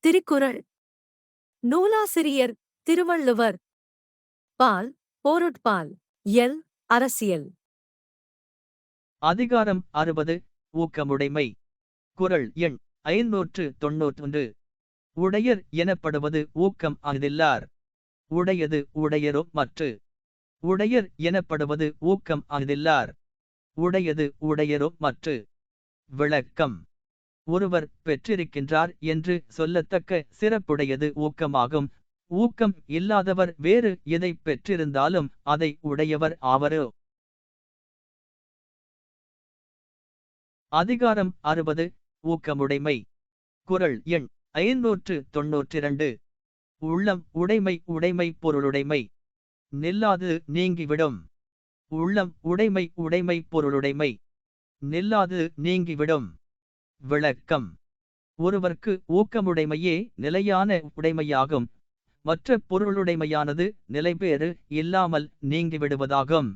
திருக்குறள். நூலாசிரியர் திருவள்ளுவர். பால் போருட்பால் எல் அரசியல். அதிகாரம் அறுபது ஊக்கமுடைமை. குறள் எண் ஐநூற்று தொன்னூற்றொன்று உடையர் எனப்படுவது ஊக்கம் அஃதில்லார் உடையது உடையரோ மற்று. உடையர் எனப்படுவது ஊக்கம் அஃதில்லார் உடையது உடையரோ மற்று. விளக்கம். ஒருவர் பெற்றிருக்கின்றார் என்று சொல்லத்தக்க சிறப்புடையது ஊக்கமாகும். ஊக்கம் இல்லாதவர் வேறு எதை பெற்றிருந்தாலும் அதை உடையவர் ஆவரோ? அதிகாரம் அறுபது. ஊக்கமுடைமை. குறள் எண் ஐநூற்று தொன்னூற்றிரண்டு உள்ளம் உடைமை உடைமை பொருளுடைமை. நில்லாது நீங்கிவிடும். உள்ளம் உடைமை உடைமை பொருளுடைமை. நில்லாது நீங்கிவிடும். விளக்கம். ஒருவர்க்கு ஊக்கமுடைமையே நிலையான உடைமையாகும். மற்ற பொருளுடைமையானது நிலைபேறு இல்லாமல் நீங்கிவிடுவதாகும்.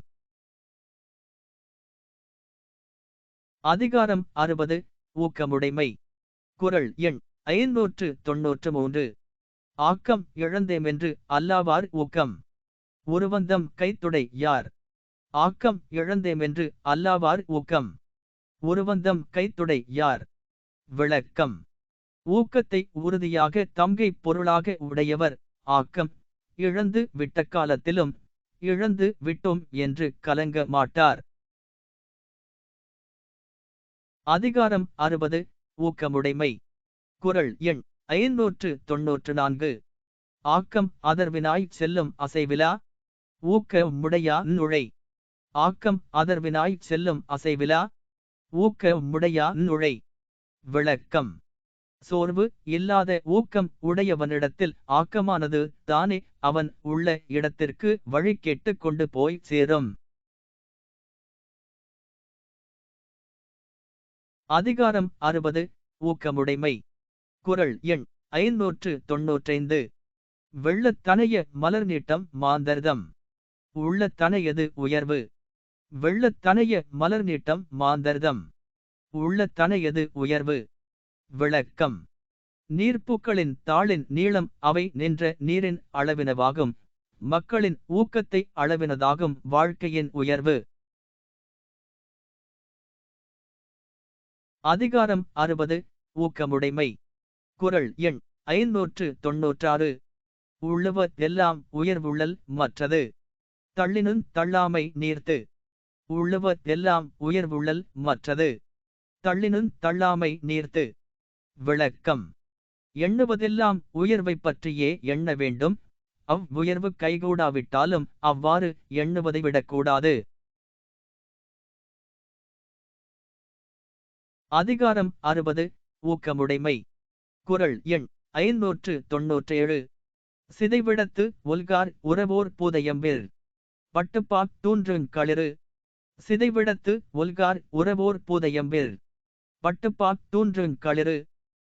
அதிகாரம் அறுபது. ஊக்கமுடைமை. குறள் எண் ஐநூற்று தொன்னூற்று மூன்று. ஆக்கம் இழந்தேமென்று அல்லாவார் ஊக்கம். ஒருவந்தம் கைத்துடை யார்? ஆக்கம் இழந்தேமென்று அல்லாவார் ஊக்கம். ஒருவந்தம் கைத்துடை யார்? விளக்கம். ஊக்கத்தை உறுதியாக தங்கை பொருளாக உடையவர் ஆக்கம். இழந்து விட்ட காலத்திலும் இழந்து விட்டோம் என்று கலங்க மாட்டார். அதிகாரம் அறுபது ஊக்கமுடைமை. குறள் எண் ஐநூற்று தொன்னூற்று நான்கு. ஆக்கம் அதர்வினாய் செல்லும் அசைவிலா? ஊக்க முடையா நுழை? ஆக்கம் அதர்வினாய் செல்லும் அசைவிலா? ஊக்க முடையா நுழை? விளக்கம். சோர்வு இல்லாத ஊக்கம் உடையவனிடத்தில் ஆக்கமானது தானே அவன் உள்ள இடத்திற்கு வழி கேட்டு கொண்டு போய் சேரும். அதிகாரம் அறுபது ஊக்கமுடைமை. குறள் எண் ஐநூற்று தொன்னூற்றைந்து. வெள்ளத்தனைய மலர் நீட்டம் மாந்தர்தம். உள்ளத்தனையது உயர்வு. வெள்ளத்தனைய மலர் நீட்டம் மாந்தர்தம். உள்ளத்தனையது உயர்வு? விளக்கம். நீர்ப்பூக்களின் தாளின் நீளம் அவை நின்ற நீரின் அளவினவாகும். மக்களின் ஊக்கத்தை அளவினதாகும் வாழ்க்கையின் உயர்வு. அதிகாரம் அறுபது ஊக்கமுடைமை. குறள் எண் ஐநூற்று தொன்னூற்றாறு. உள்ளுவதெல்லாம் உயர்வுள்ளல் மற்றது. தள்ளினும் தள்ளாமை நீர்த்து. உள்ளுவதெல்லாம் உயர்வுள்ளல் மற்றது. தள்ளினும் தள்ளாமை நீர்த்து. விளக்கம். எண்ணுவதெல்லாம் உயர்வை பற்றியே எண்ண வேண்டும். அவ் உயர்வு கைகூடாவிட்டாலும் அவ்வாறு எண்ணுவதை விடக்கூடாது. அதிகாரம் அறுபது ஊக்கமுடைமை. குறள் எண் ஐநூற்று தொன்னூற்றேழு. சிதைவிடத்து ஒல்கார் உறவோர் பூதையம்பில் பட்டுப்பாக் தூன்றுங் களிறு. சிதைவிடத்து ஒல்கார் உறவோர் பூதையம்பில் பட்டுப்பாக் தூன்றுங் களிறு.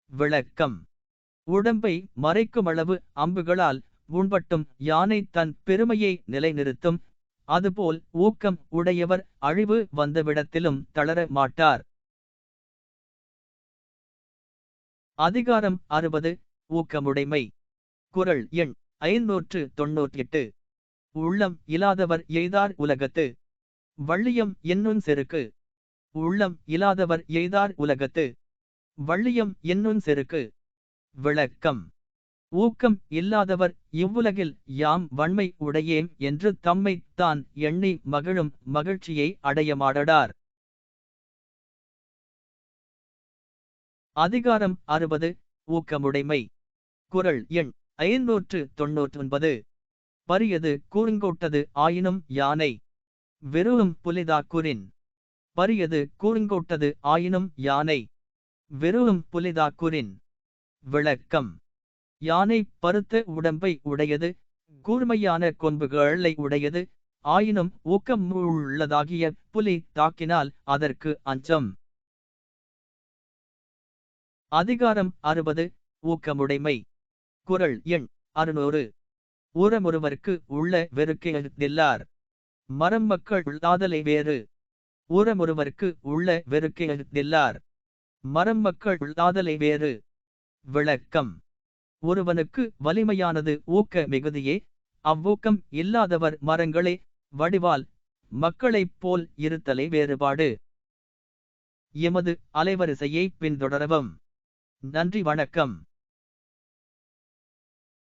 விளக்கம். உடம்பை மறைக்குமளவு அம்புகளால் உண்பட்டும் யானை தன் பெருமையை நிலைநிறுத்தும். அதுபோல் ஊக்கம் உடையவர் அழிவு வந்தவிடத்திலும் தளர மாட்டார். அதிகாரம் அறுபது. ஊக்கமுடைமை. குறள் எண் ஐநூற்று தொன்னூற்றெட்டு. உள்ளம் இல்லாதவர் எய்தார் உலகத்து. வள்ளியம் என்னும் செருக்கு. உள்ளம் இலாதவர் எய்தார் உலகத்து. வள்ளியம் என்னும் செருக்கு. விளக்கம். ஊக்கம் இல்லாதவர் இவ்வுலகில் யாம் வன்மை உடையேம் என்று தம்மை தான் எண்ணி மகிழும் மகிழ்ச்சியை அடையமாடடார் அதிகாரம் அறுபது. ஊக்கமுடைமை. குரல் எண் ஐநூற்று தொன்னூற்றொன்பது. பரியது கூறுங்கோட்டது ஆயினும் யானை. வெறும் புலிதாக்குரின். பரியது கூறுங்கோட்டது ஆயினும் யானை. வெறும் புலிதாக்குரின் விளக்கம். யானை பருத்த உடம்பை உடையது கூர்மையான கொம்புகளை உடையது ஆயினும் ஊக்கம் உள்ளதாகிய புலி தாக்கினால் அதற்கு அஞ்சம். அதிகாரம் அறுபது ஊக்கமுடைமை. குறள் எண் அறுநூறு. ஊரமொருவருக்கு உள்ள வெறுக்கையில்லார் மரம் மக்கள் உள்ளாதலை வேறு. ஊரமொருவருக்கு உள்ள வெறுக்கையெல்லார் மரம் மக்கள் உள்ளாதலை வேறு. விளக்கம். ஒருவனுக்கு வலிமையானது ஊக்க மிகுதியே. அவ்வூக்கம் இல்லாதவர் மரங்களே வடிவால் மக்களைப் போல் இருத்தலை வேறுபாடு. எமது அலைவரிசையை பின்தொடரவும். நன்றி வணக்கம்.